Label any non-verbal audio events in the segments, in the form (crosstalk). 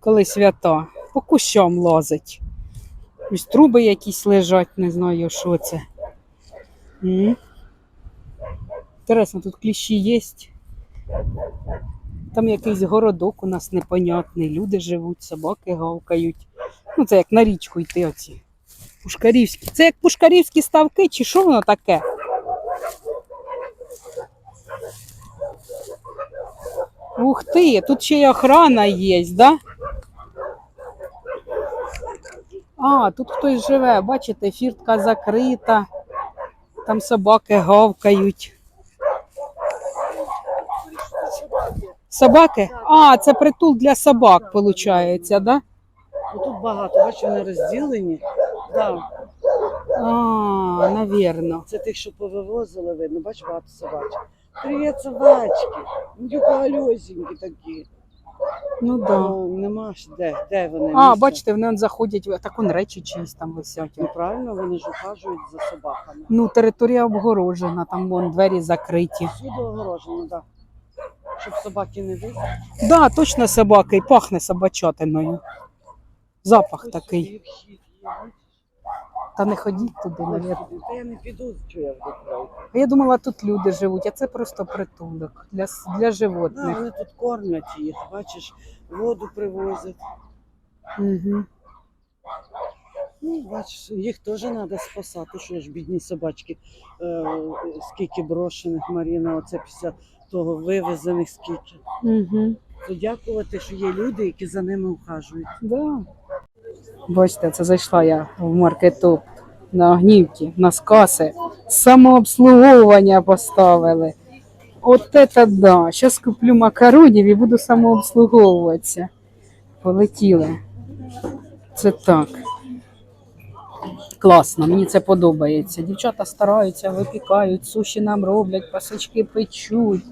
коли свята. По кущам лазить. Ось труби якісь лежать, не знаю, що це. Інтересно, тут кліщі є. Там якийсь городок у нас непонятний. Люди живуть, собаки гавкають. Ну, це як на річку йти оці. Пушкарівські. Це як пушкарівські ставки, чи що воно таке? Ух ти, тут ще й охрана є, да? А, тут хтось живе, бачите, фіртка закрита, там собаки гавкають. Собаки? А, це притул для собак, виходить, да? Ну, тут багато, бачиш, вони розділені. Да. А, навірно. Це тих, що повивозили, видно, бачиш, багато собачок. Привіт, собачки. Ну, галюсінькі такі. Ну да. Ну, нема ж де, де вони? А, Місце? бачите, вони он заходять, так он речі чиїсь там висять. Ну, правильно, вони ж ухажують за собаками. Ну, територія обгорожена, там вон двері закриті. Всюди огорожено, так. Да. Щоб собаки не вийшли. Да, точно собака і пахне собачатиною. Запах такий. Та не ходіть туди, навірно. Та я не піду, що я буду краю. А я думала, тут люди живуть, а це просто притулок для, с- для Да, животних. вони тут кормлять їх, бачиш, воду привозять. Угу. Ну, бачиш, їх теж треба спасати, що ж бідні собачки, е, скільки брошених Маріна, оце після того вивезених скільки. Угу. То дякувати, що є люди, які за ними ухажують. Да. Бачите, це зайшла я в маркетоп на огнівки, на скаси. Самообслуговування поставили. От це да. Зараз куплю макаронів і буду самообслуговуватися. Полетіли. Це так. Класно, мені це подобається. Дівчата стараються, випікають, суші нам роблять, пасочки печуть.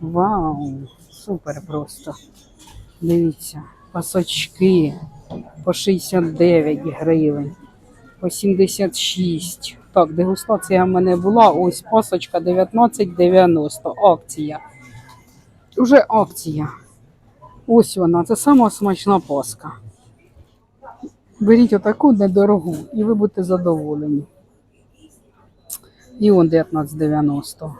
Вау! Супер просто. Дивіться, пасочки по 69 гривень, по 76. Так, дегустація в мене була. Ось пасочка 19,90. Акція. Уже акція. Ось вона. Це сама смачна паска. Беріть отаку недорогу і ви будете задоволені. І он 19,90.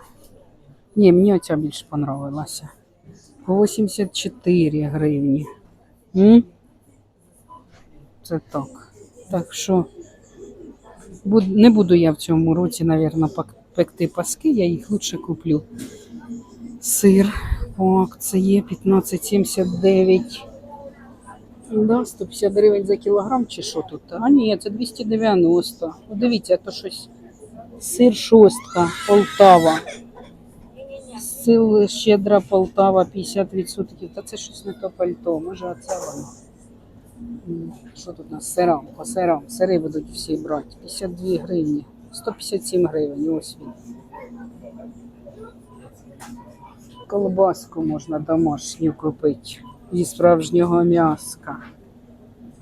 Ні, мені оця більше понравилася. По 84 гривні. М? Це так. Так що не буду я в цьому році, мабуть, пекти паски, я їх лучше куплю. Сир по акції 15,79. Да, 150 гривень за кілограм чи що тут? А ні, це 290. О, Дивіться, то щось. Сир шостка, Полтава. Сил щедра Полтава 50%. Та це щось не то пальто. Може, оце воно. Що тут у нас? Сирам, по сирам. Сири будуть всі брати. 52 гривні. 157 гривень. Ось він. Колбаску можна домашню купити. Зі справжнього м'яска.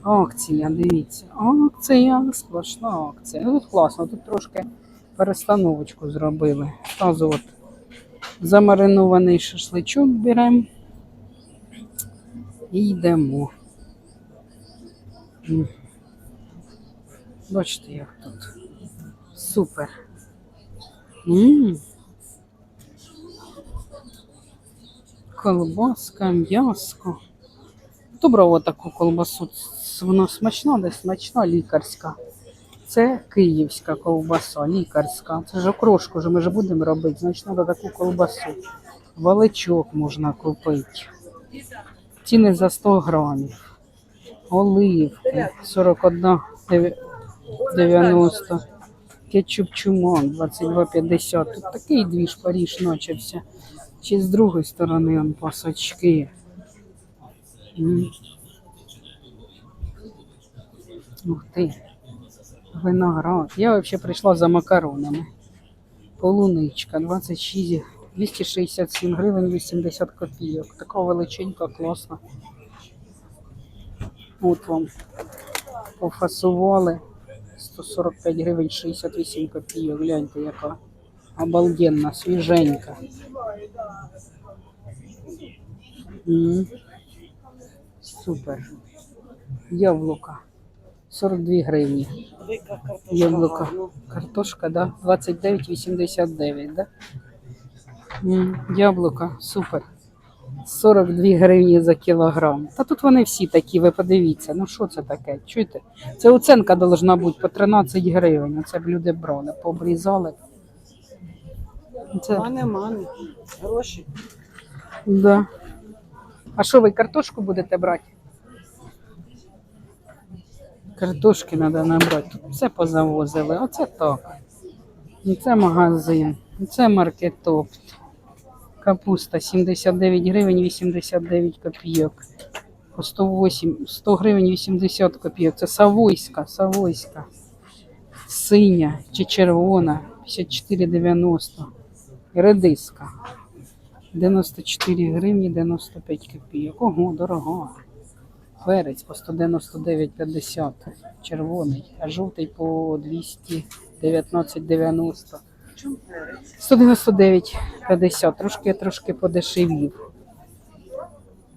Акція, дивіться. Акція, сплошна акція. Ну, тут класно, тут трошки перестановочку зробили. Зразу от замаринований шашличок беремо і йдемо. Бачите, як тут. Супер. М. Колбаска, м'яско. Брав отаку колбасу? Вона смачна, де смачна, лікарська. Це київська ковбаса, лікарська. Це ж окрошку ж ми ж будемо робити, значить треба таку колбасу. Валичок можна купити. Ціни за 100 грамів. Оливки 41,90. Кетчуп чумон 22,50. Тут такий двіж Паріж почався. Чи з другої сторони он пасочки. Ух ти. Виноград. Я взагалі прийшла за макаронами. Полуничка 26, 267 гривень 80 копійок. Така величенька, класна. От вам пофасували 145 гривень 68 копійок. Гляньте, яка обалденна, свіженька. М. Супер. Яблука. 42 гривні. Яблука. Картошка, да? 29,89, да? М, Яблука, супер. 42 гривні за кілограм. Та тут вони всі такі, ви подивіться. Ну що це таке? Чуєте? Це оценка должна бути по 13 гривень. Оце б люди брали, пообрізали. Це, Мане, мане. Гроші. да. А що ви картошку будете брати? Картошки треба набрати. Тут все позавозили. Оце так. Це магазин. Це маркетопт. Капуста 79 гривень 89 копійок. По 108, 100 гривень 80 копійок. Це Савойська, Савойська. Синя чи червона 54,90. Редиска 94 гривні 95 копійок. Ого, дорого. Перець по 199,50. Червоний, а жовтий по 219,90. Чому 199,50. Трошки трошки подешевів.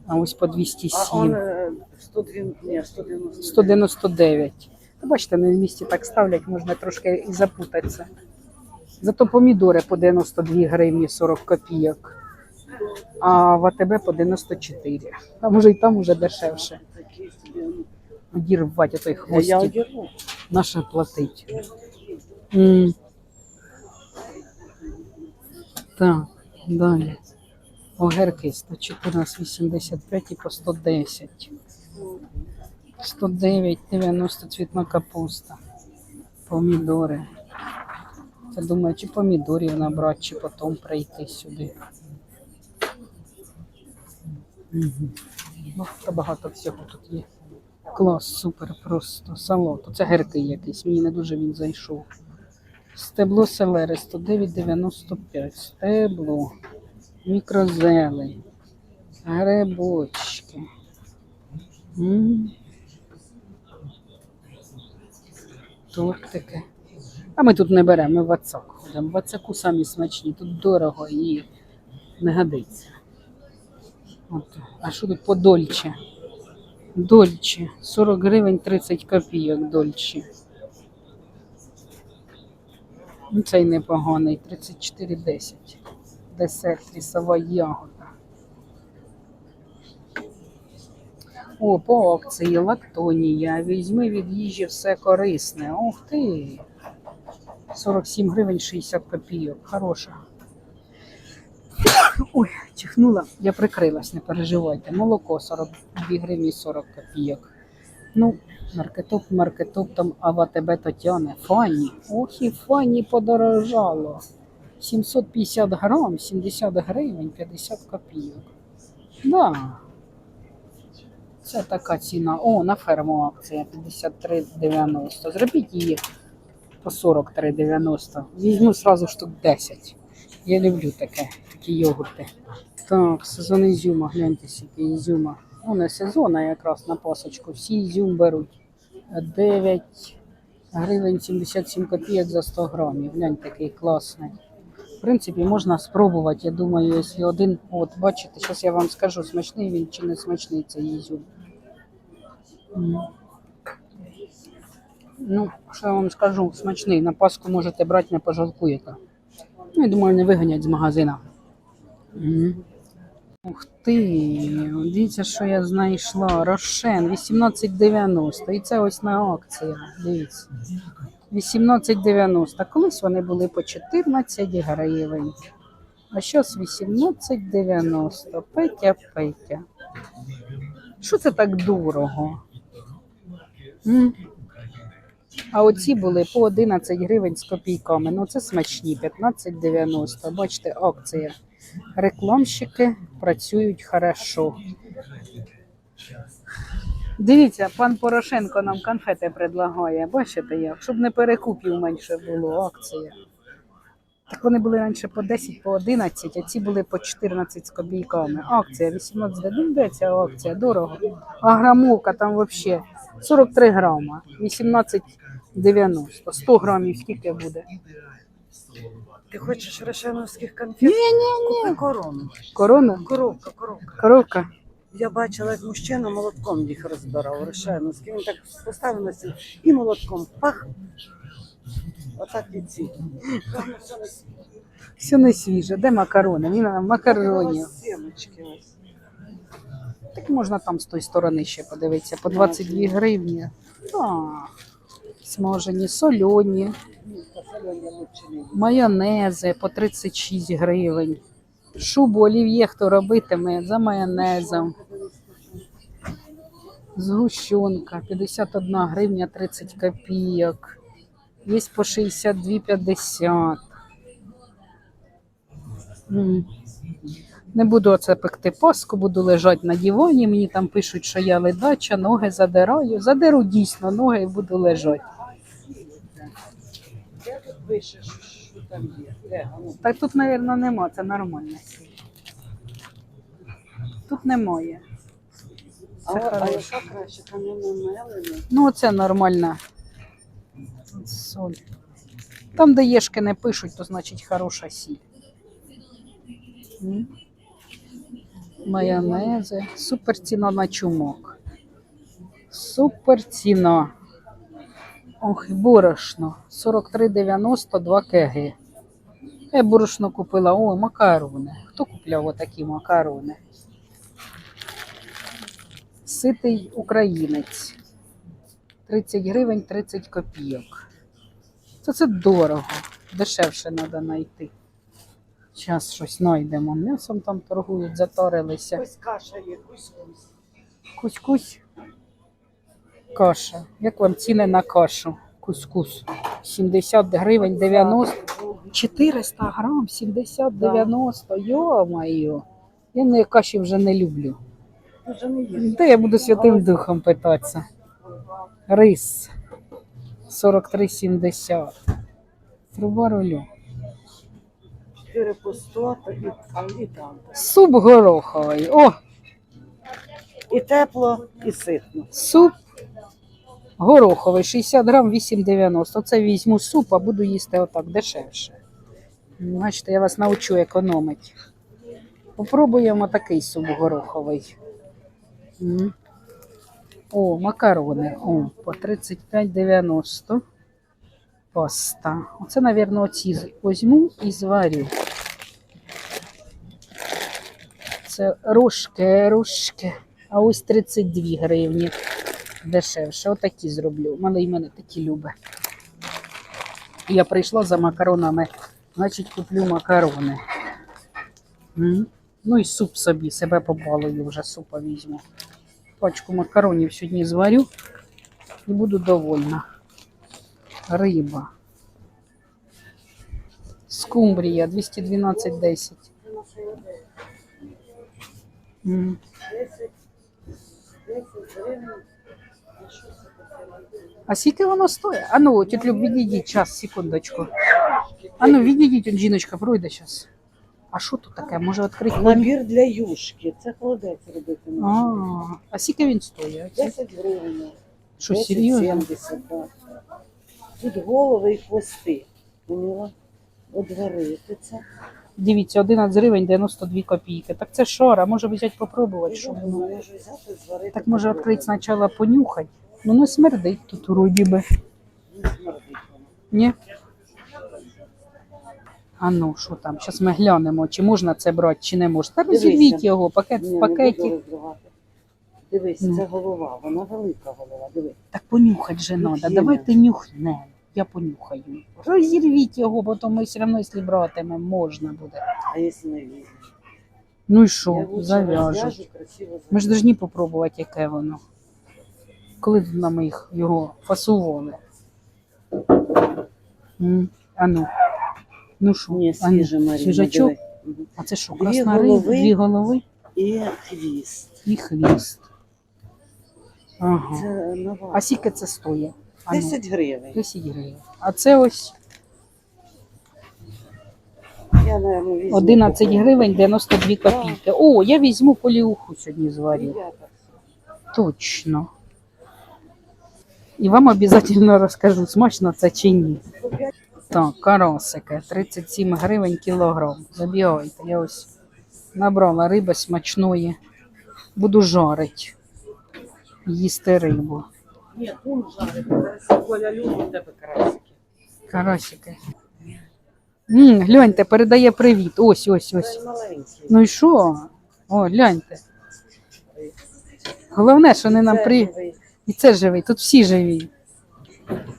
А ось по 207. е, 102, ні, 190. 199. Та бачите, на місці так ставлять, можна трошки і запутатися. Зато помідори по 92 гривні 40 копійок. А в АТБ по 94. А може і там уже дешевше. Одірвати той хвостик. Наше платить. М. Так, далі. Огірки 114,85 і по 110. 109,90 цвітна капуста. Помідори. Це думаю, чи помідорів набрати, чи потім прийти сюди. Мгм. Ну, багато всього тут є. Клас, супер, просто салат. Це гіркий якийсь, мені не дуже він зайшов. Стебло селери 109,95. Стебло, мікрозелень, грибочки. М. Тортики. А ми тут не беремо, ми в Вацак ходимо. В Вацаку самі смачні, тут дорого і не годиться. От. А що тут по Дольче? Дольче. 40 гривень 30 копійок Дольче. Ну, цей непоганий, 34,10. Десерт, лісова ягода. О, по акції лактонія. Візьми від їжі все корисне. Ух ти. 47 гривень 60 копійок. Хороша. Ой, чихнула. Я прикрилась, не переживайте. Молоко 42 гривні 40 копійок. Ну, маркетоп, маркетоп там, а в АТБ. Фані. Ох і фані подорожало. 750 грам, 70 гривень, 50 копійок. Да. Це така ціна. О, на ферму акція 53,90. Зробіть її по 43,90. Візьму сразу штук 10. Я люблю таке, такі йогурти. Так, сезон ізюма, гляньте скільки ізюма. Ну, не сезон, якраз на пасочку. Всі ізюм беруть. 9 гривень 77 копійок за 100 грамів. Глянь, такий класний. В принципі, можна спробувати. Я думаю, якщо один, от бачите, зараз я вам скажу, смачний він чи не смачний цей ізюм. Ну, що я вам скажу, смачний. На Пасху можете брати, не пожалкуєте. Ну, я думаю, не виганять з магазина. Ух ти, дивіться, що я знайшла. Рошен 18,90. І це ось на акції. Дивіться. 18,90. Колись вони були по 14 гривень. А зараз 18,90. Петя, Петя. Що це так дорого? М? А оці були по 11 гривень з копійками. Ну це смачні, 15,90. Бачите, акція. Рекламщики працюють хорошо. Дивіться, пан Порошенко нам конфети предлагає. Бачите як? Щоб не перекупів менше було акція. Так вони були раніше по 10, по 11, а ці були по 14 з копійками. Акція 18 гривень. Де ця акція? Дорого. А грамовка там взагалі 43 грама, 18,90. 100 грамів скільки буде? Ти хочеш рошеновських конфет? Ні, ні, Купи корону. Корона? Коробка, коробка. Коровка? Я бачила, як мужчина молотком їх розбирав, решайноски. Він так поставив на стіл і молотком пах. Отак і ці. Все не свіже. Де макарони? Він на макаронів. Ось Сімочки ось. Так можна там з тої сторони ще подивитися. По 22 гривні. Так. Смажені, сольоні, Майонези по 36 гривень. Шубу олів'є хто робитиме за майонезом. Згущенка 51 гривня 30 копійок. Є по 62,50. М. Не буду оце пекти паску, буду лежати на дивані. Мені там пишуть, що я ледача, ноги задираю. Задеру дійсно ноги і буду лежати. Вище, що, там є? Де? А Так тут, мабуть, нема, це нормально. Тут немає. Це а хороше. яка краще? Кам'яне мелене? Ну, оце нормальна соль. Там, де єшки не пишуть, то значить хороша сіль. М. Майонези. Супер ціна на чумок. Супер ціна. Ох, і борошно. 43,92 кг. Я борошно купила. О, макарони. Хто купляв отакі макарони? Ситий українець. 30 гривень 30 копійок. Це це дорого. Дешевше треба знайти. Зараз щось знайдемо. М'ясом там торгують, затарилися. Ось каша є, кусь-кусь. Кусь-кусь. Каша. Як вам ціни на кашу? Кусь-кусь. 70 гривень 90. 400 грам, 70-90. Йо-моє. Я не каші вже не люблю. Де я буду святим духом питатися? Рис 43,70. Труба рулю. 4 по 100, та і, а, і там. Суп гороховий. О, І тепло, і ситно. суп гороховий. 60 грам 8,90. Оце візьму суп, а буду їсти отак дешевше. Бачите, я вас навчу економити. Попробуємо такий суп гороховий. О, макарони. О, по 35,90. Паста. Оце, мабуть, оці візьму і зварю. Це рожки, рожки. А ось 32 гривні. Дешевше. Отакі зроблю. Малий мене такі любить. Я прийшла за макаронами, значить куплю макарони. Ну і суп собі, себе побалую, вже супа візьму. Пачку макаронів сьогодні зварю і буду довольна. Риба. Скумбрія 212,10. М. 10, 10 гривень. А що це таке? А скільки воно стоїть? А ну, тіть Люб, відійдіть час, секундочку. А ну, відійдіть, он жіночка пройде зараз. А що тут таке? Може відкрити? Набір для юшки. Це холодець робити А, можна. а скільки він стоїть? 10 гривень. Що, 10, серйозно? 70, так. Тут голови і хвости. Поняла? Одварити це. Дивіться, 11 гривень 92 копійки. Так це шара, може взяти попробувати, що воно. Можу взяти, зварити. Так може відкрити спочатку понюхати. Ну не смердить тут вроді би. Ні? А ну, що там? Зараз ми глянемо, чи можна це брати, чи не можна. Та розірвіть його, пакет в пакеті. Дивись, Ну. це голова, вона велика голова. Диви. Так понюхати же Ну, треба. є. Давайте нюхнемо. Я понюхаю. Розірвіть його, бо то ми все одно, якщо братимемо, можна буде. А якщо не візьмеш? Ну і Я що, лучше зав'яжу. розв'яжу, красиво Ми ж повинні попробувати, яке воно. Коли б нам їх його фасували. М, А ну. Ну що? Ні, а ну, свіже, Маріна, Свіжачок? диви. Мгм. А це що, Дві красна риба, голови. дві голови І хвіст. і хвіст. Ага. Це нова. А скільки це стоїть? А ну, 10 гривень. 10 гривень. А це ось Я, наверное, візьму. 11 попробую. гривень 92 копійки. О, я візьму поліуху сьогодні зварю. Точно. І вам обов'язково розкажу, смачно це чи ні. Так, карасики, 37 гривень кілограм. Забігайте, я ось набрала риби смачної. Буду жарить. Їсти рибу. Ні, кум жарить. Коля любить тебе карасики. Карасики. М, гляньте, передає привіт. Ось, ось, ось. Ну і що? О, гляньте. Головне, що не нам при. І це живий, тут всі живі.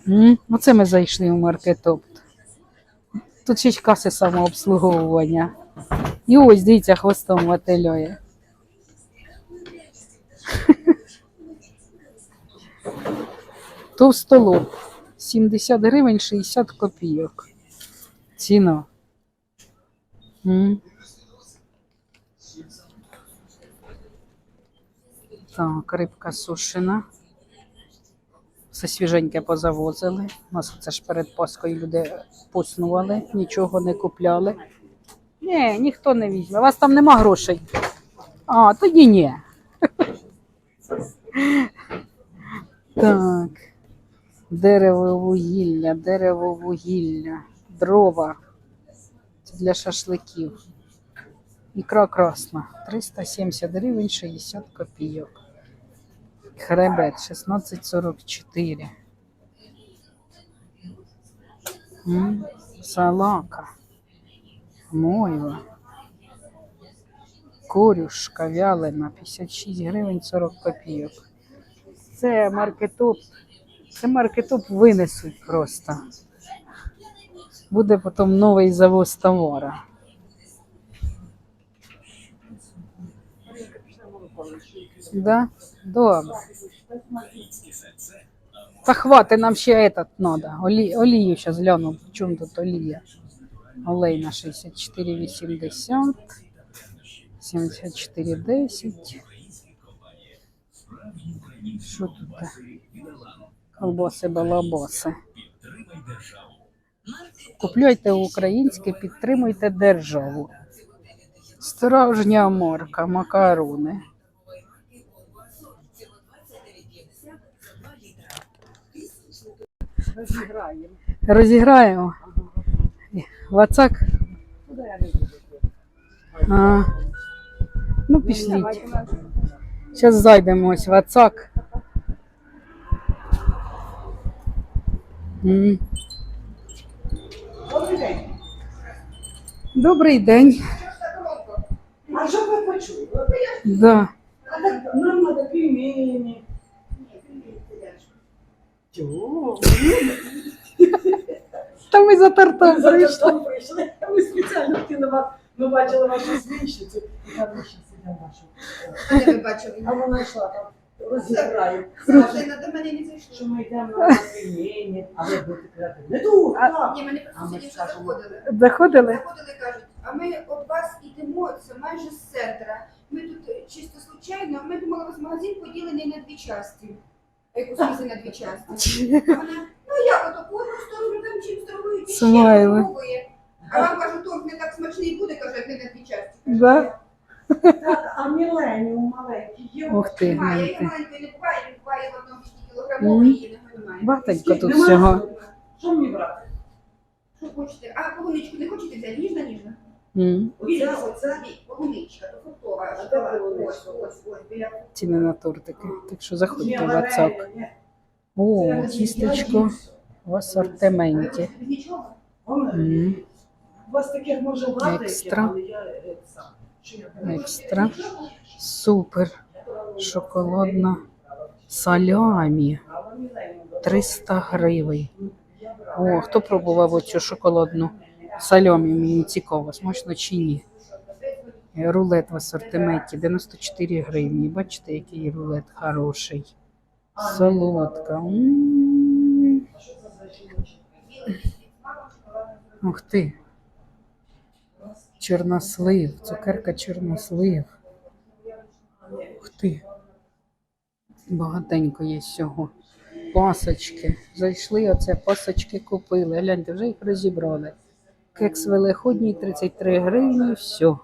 М? Оце ми зайшли у маркетопт. Тут ще каси самообслуговування. І ось, дивіться, хвостом вателює. (laughs) Товстолоб. 70 гривень 60 копійок. Ціна. Так, рибка сушена. Все свіженьке позавозили. У нас це ж перед Паскою люди поснували, нічого не купляли. Ні, ніхто не візьме. У вас там нема грошей. А, тоді ні. (laughs) Так. Дерево вугілля, дерево вугілля, дрова. Це для шашликів. Ікра красна. 370 гривень 60 копійок. Хребет 1644. М, Салака. Мойва. Корюшка вялена 56 гривень 40 копійок. Це маркетоп. Це маркетоп винесуть просто. Буде потім новий завоз товара. Да? Добре. Та нам ще этот надо. Олі, олію зараз гляну, в чому тут олія. Олей на 64,80. 74,10. Що тут? Колбаси, балабаси. Купляйте українське, підтримуйте державу. Справжня марка, макарони. Розіграємо. Розіграємо. Вацак. А. Ну, пішліть. Зараз зайдемо ось Вацак. Добрий день. Добрий день. А що ви почули? Да. Нам треба пельмені. Чого? Та ми за тортом прийшли. Прийшли? Ми спеціально вас, ми бачили вашу свідчицю. І там ще бачили? А вона йшла там, до мене не Що ми йдемо на пельмені, а ви будете казати, не тут, так. Ні, мене А просто ми сьогодні вже скажемо. заходили. Заходили? Заходили, кажуть, а ми від вас йдемо, це майже з центра. Ми тут чисто случайно, ми думали, у вас магазин поділений на дві частини. А як на дві частини. Вона, ну як ото, по одну сторону там чимсь торгують, ще Смайли. торгує. А вам кажу, торг не так смачний буде, кажу, як не на дві частини. Да? Так, а міленіум маленький є. Ух ти, Немає, я гляньте. маленької не буває, він буває в одному 6 кілограмової, її немає. Багатенько тут Нема? всього. Що мені брати? Що хочете? А полуничку не хочете взяти? Ніжна, ніжна? Оце, оце полуничка, то фруктова. Ось, ось, ось, біля Ціни на тортики. Так що заходьте в варення, О, тістечко в асортименті. Нічого? У вас таких може брати, Екстра. але я е, сам. Екстра. Супер. Шоколадна салямі. 300 гривень. О, хто пробував оцю шоколадну салямі? Мені цікаво, смачно чи ні. Рулет в асортименті 94 гривні. Бачите, який рулет хороший. Солодка. Ух ти. Чорнослив, цукерка чорнослив. Ух ти. Багатенько є всього. Пасочки. Зайшли, оце пасочки купили. Гляньте, вже їх розібрали. Кекс великодній 33 гривні, все.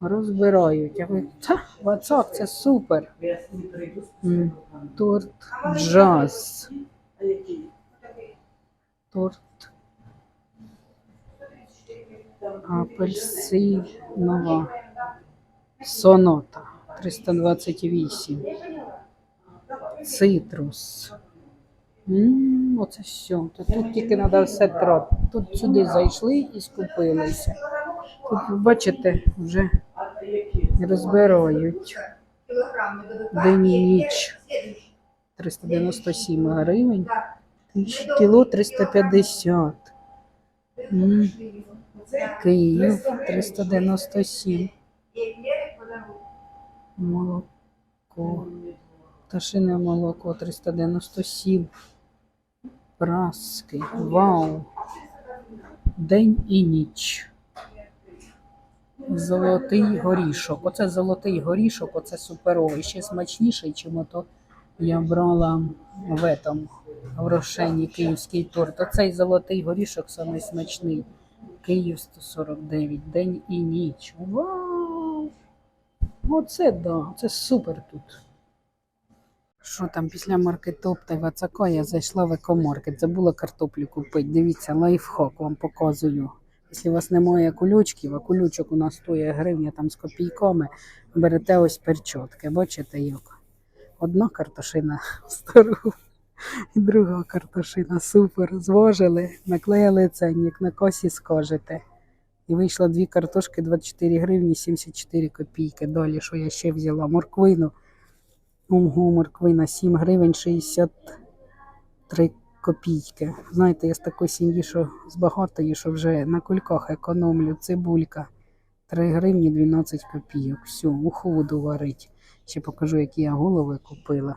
Розбирають. А ви, та, вацак, це супер. Торт джаз. Торт апельсинова сонота. 328. Цитрус. М, Оце все. То тут тільки треба все трати. Тут сюди зайшли і скупилися. Тут, ви бачите, вже розбирають. День і ніч. 397 гривень. Кіло 350. М, Київ 397. Молоко. Пташине молоко 397. Праски. Вау. День і ніч. Золотий горішок. Оце золотий горішок, оце суперовий. Ще смачніший, чим ото я брала в этом, в Рошені київський торт. Оцей золотий горішок самий смачний. Київ 149. День і ніч. Вау! Оце да, це супер тут. Що там після маркетопта і Вацака я зайшла в екомаркет. Забула картоплю купити. Дивіться, лайфхак вам показую. Якщо у вас немає кулючків, а кулючок у нас стоїть гривня там з копійками, берете ось перчотки. Бачите як? Одна картошина стару, і друга картошина. Супер. Зважили, наклеїли ценник, на косі скажете. І вийшло дві картошки 24 гривні 74 копійки. Далі, що я ще взяла? Морквину. Ого, морквина 7 гривень 63 копійки. Знаєте, я з такої сім'ї, що з багатої, що вже на кульках економлю. Цибулька 3 гривні 12 копійок. Все, уху буду варити. Ще покажу, які я голови купила.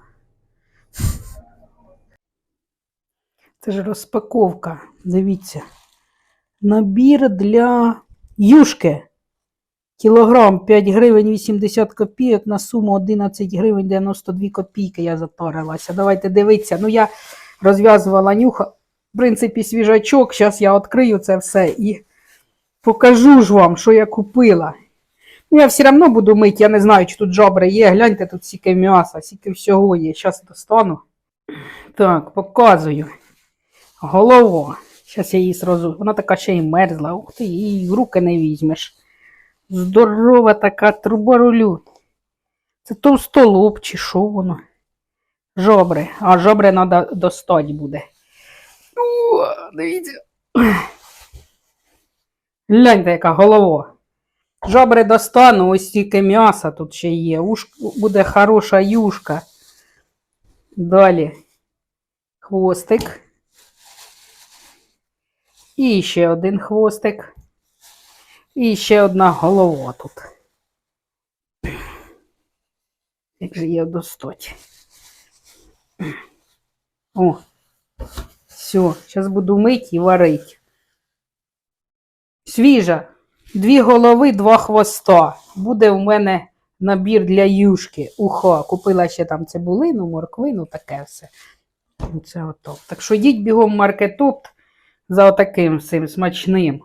Це ж розпаковка. Дивіться. Набір для юшки. Кілограм 5 гривень 80 копійок на суму 11 гривень 92 копійки я затарилася. Давайте дивитися. Ну, я розв'язувала нюха. В принципі, свіжачок. Зараз я відкрию це все і покажу ж вам, що я купила. Ну, я все одно буду мити, я не знаю, чи тут жабри є. Гляньте, тут стільки м'яса, стільки всього є. Зараз достану. Так, показую. Голова. Зараз я її сразу. Вона така ще й мерзла. Ух ти, її руки не візьмеш. Здорова така труба рулю. Це товстолоб чи що воно? Жобри. А жобри треба достати буде. О, дивіться. Гляньте, яка голова. Жобри достану, ось стільки м'яса тут ще є. Уш... Буде хороша юшка. Далі. Хвостик. І ще один хвостик. І ще одна голова тут. Як же її достать? О, все, зараз буду мити і варити. Свіжа. Дві голови, два хвоста. Буде в мене набір для юшки. Ухо. Купила ще там цибулину, морквину, таке все. Оце ото. Так що йдіть бігом в маркетопт за отаким цим смачним.